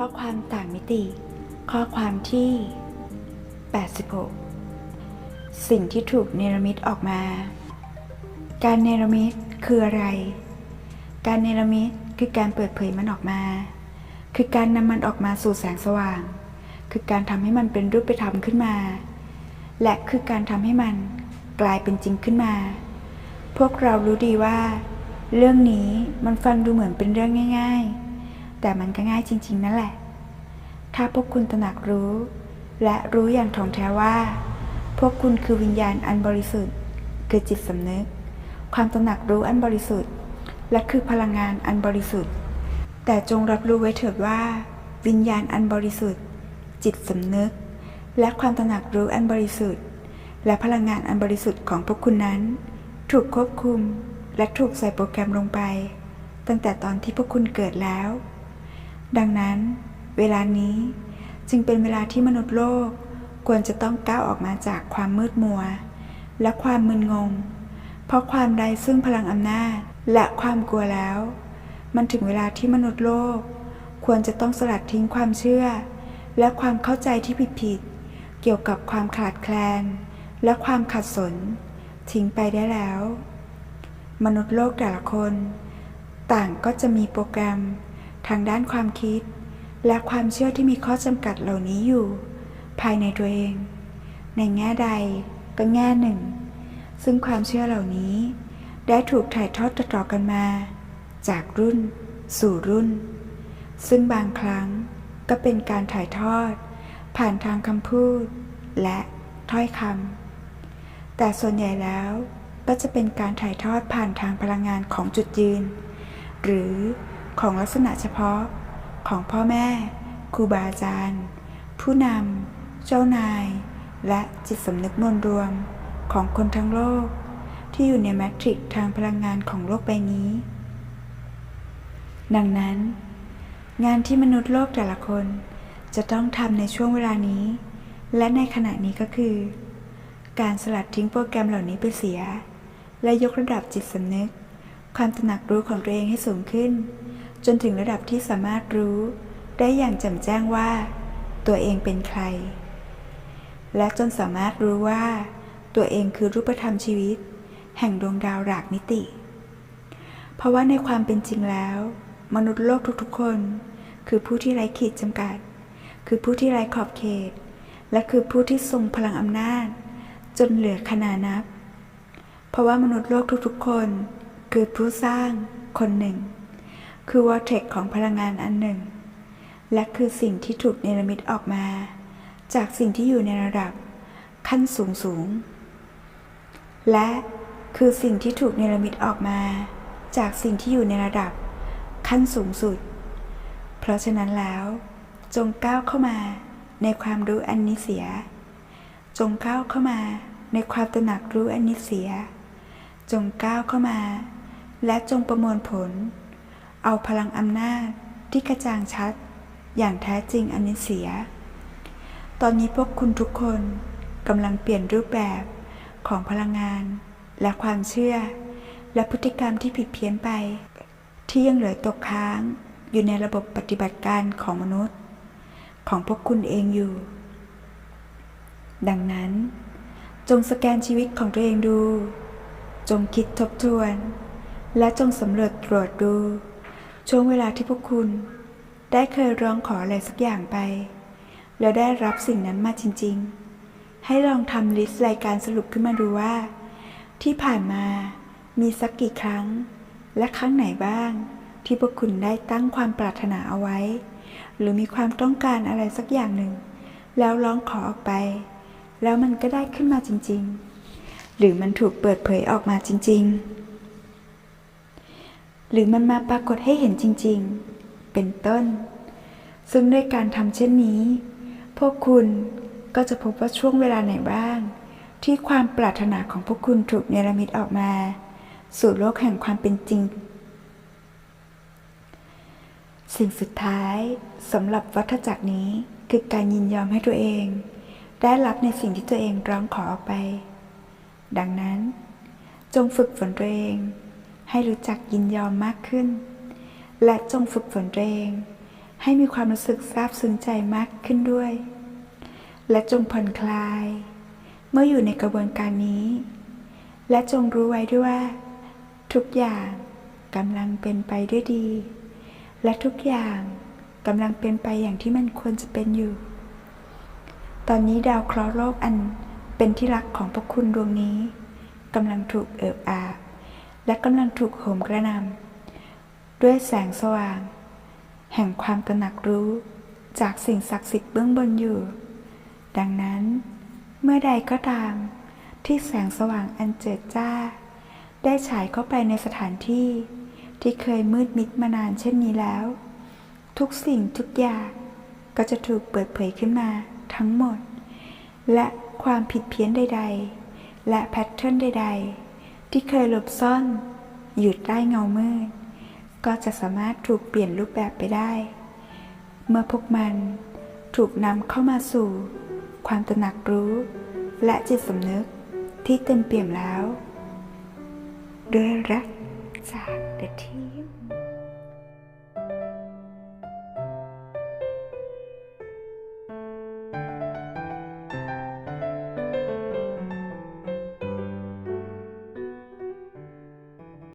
ข้อความต่างมิติ ข้อความที่ 86 สิ่งที่ถูกเนรมิตออกมา การเนรมิตคืออะไร การเนรมิตคือการเปิดเผยมันออกมา คือการนำมันออกมาสู่แสงสว่าง คือการทำให้มันเป็นรูปธรรมขึ้นมา และคือการทำให้มันกลายเป็นจริงขึ้นมา พวกเรารู้ดีว่า เรื่องนี้มันฟังดูเหมือนเป็นเรื่องง่าย ๆ แต่มันก็ง่ายจริง ๆ นั่นแหละ ถ้าพวกคุณตระหนักรู้ และรู้อย่างถ่องแท้ว่า พวกคุณคือวิญญาณอันบริสุทธิ์ คือจิตสำนึก ความตระหนักรู้อันบริสุทธิ์ และคือพลังงานอันบริสุทธิ์ แต่จงรับรู้ไว้เถิดว่า วิญญาณอันบริสุทธิ์ จิตสำนึก และความตระหนักรู้อันบริสุทธิ์ และพลังงานอันบริสุทธิ์ของพวกคุณนั้น ถูกควบคุมและถูกใส่โปรแกรมลงไป ตั้งแต่ตอนที่พวกคุณเกิดแล้ว ดังนั้น เวลานี้จึงเป็นเวลาที่มนุษย์โลกควรจะต้องก้าวออกมาจากความมืดมัว และความมึนงง เพราะความใดซึ่งพลังอำนาจและความกลัวแล้ว มันถึงเวลาที่มนุษย์โลก ควรจะต้องสลัดทิ้งความเชื่อ และความเข้าใจที่ผิดๆเกี่ยวกับความขาดแคลน และความขัดสน ทิ้งไปได้แล้ว มนุษย์โลกแต่ละคน ต่างก็จะมีโปรแกรม ทางด้านความคิด และความเชื่อที่มีข้อจำกัดเหล่านี้อยู่ ภายในตัวเอง ในแง่ใดก็แง่หนึ่ง ซึ่งความเชื่อเหล่านี้ ได้ถูกถ่ายทอดต่อๆกันมา จากรุ่น สู่รุ่น ซึ่งบางครั้งก็เป็นการถ่ายทอด ผ่านทางคำพูด และถ้อยคำแต่ส่วนใหญ่แล้วก็จะเป็นการถ่ายทอดผ่านทางพลังงานของจุดยืน หรือ ของลักษณะเฉพาะของพ่อแม่ครูบาอาจารย์ ผู้นำ เจ้านาย และจิตสำนึกมวลรวมของคนทั้งโลก ที่อยู่ในแมทริกทางพลังงานของโลกใบนี้ ดังนั้น งานที่มนุษย์โลกแต่ละคน จะต้องทำในช่วงเวลานี้ และในขณะนี้ก็คือ การสลัดทิ้งโปรแกรมเหล่านี้ไปเสีย และยกระดับจิตสำนึก ความตระหนักรู้ของตัวเองให้สูงขึ้น จนถึงระดับที่สามารถรู้ ได้อย่างแจ่มแจ้งว่า ตัวเองเป็นใคร และจนสามารถรู้ว่า ตัวเองคือรูปธรรมชีวิต แห่งดวงดาวหลากมิติ เพราะว่าในความเป็นจริงแล้ว มนุษย์โลกทุกๆคน คือผู้ที่ไร้ขีดจำกัด คือผู้ที่ไร้ขอบเขต และคือผู้ที่ทรงพลังอำนาจ จนเหลือขนานับ เพราะว่ามนุษย์โลกทุกๆคน คือผู้สร้างคนหนึ่ง คือวอร์เทกของพลังงานอันหนึ่ง และคือสิ่งที่ถูกเนรมิตออกมา จากสิ่งที่อยู่ในระดับ ขั้นสูงสูง และคือสิ่งที่ถูกเนรมิตออกมา จากสิ่งที่อยู่ในระดับ ขั้นสูงสุด เพราะฉะนั้นแล้ว จงก้าวเข้ามาในความรู้อันนี้เสีย จงก้าวเข้ามาในความตระหนักรู้อันนี้เสีย จงก้าวเข้ามา และจงประมวลผล เอาพลังอำนาจที่กระจ่างชัด อย่างแท้จริงอันนี้เสีย ตอนนี้พวกคุณทุกคนกำลังเปลี่ยนรูปแบบของพลังงาน และความเชื่อ และพฤติกรรมที่ผิดเพี้ยนไป ที่ยังเหลือตกค้างอยู่ในระบบปฏิบัติการของมนุษย์ ของพวกคุณเองอยู่ ดังนั้น จงสแกนชีวิตของตัวเองดู จงคิดทบทวน และจงสำรวจตรวจดู ช่วงเวลาที่พวกคุณได้เคยร้องขออะไรสักอย่างไป แล้วได้รับสิ่งนั้นมาจริง ๆ ให้ลองทำลิสต์รายการสรุปขึ้นมาดูว่า ที่ผ่านมามีสักกี่ครั้ง และครั้งไหนบ้าง ที่พวกคุณได้ตั้งความปรารถนาเอาไว้ หรือมีความต้องการอะไรสักอย่างหนึ่ง แล้วร้องขอออกไป แล้วมันก็ได้ขึ้นมาจริง ๆ หรือมันถูกเปิดเผยออกมาจริง ๆ หรือมันมาปรากฏให้เห็นจริงๆ เป็นต้น ซึ่งด้วยการทำเช่นนี้ พวกคุณก็จะพบว่าช่วงเวลาไหนบ้าง ที่ความปรารถนาของพวกคุณถูกเนรมิตออกมา สู่โลกแห่งความเป็นจริง สิ่งสุดท้ายสำหรับวัฏจักรนี้คือการยินยอมให้ตัวเอง ได้รับในสิ่งที่ตัวเองร้องขอออกไป ดังนั้น จงฝึกฝนตัวเอง ให้รู้จักยินยอมมากขึ้น และจงฝึกฝนตัวเอง ให้มีความรู้สึกซาบซึ้งใจมากขึ้นด้วย และจงผ่อนคลาย เมื่ออยู่ในกระบวนการนี้ และจงรู้ไว้ด้วยว่า ทุกอย่างกำลังเป็นไปด้วยดี และทุกอย่างกำลังเป็นไปอย่างที่มันควรจะเป็นอยู่ ตอนนี้ดาวเคราะห์โลกอันเป็นที่รักของพวกคุณดวงนี้กำลังถูกเอิบอาบ และกำลังถูกโหมกระนำด้วยแสงสว่าง แห่งความตระหนักรู้จากสิ่งศักดิ์สิทธิ์เบื้องบนอยู่ ดังนั้น เมื่อใดก็ตาม ที่แสงสว่างอันเจิดจ้า ได้ฉายเข้าไปในสถานที่ ที่เคยมืดมิดมานานเช่นนี้แล้ว ทุกสิ่งทุกอย่างก็จะถูกเปิดเผยขึ้นมาทั้งหมด และความผิดเพี้ยนใด ๆ และแพทเทิร์นใด ๆ ที่เคยหลบซ่อนอยู่ใต้เงามืด ก็จะสามารถถูกเปลี่ยนรูปแบบไปได้ เมื่อพวกมันถูกนำเข้ามาสู่ ความตระหนักรู้ และจิตสำนึกที่เต็มเปี่ยมแล้ว ด้วยรักจากเดทีม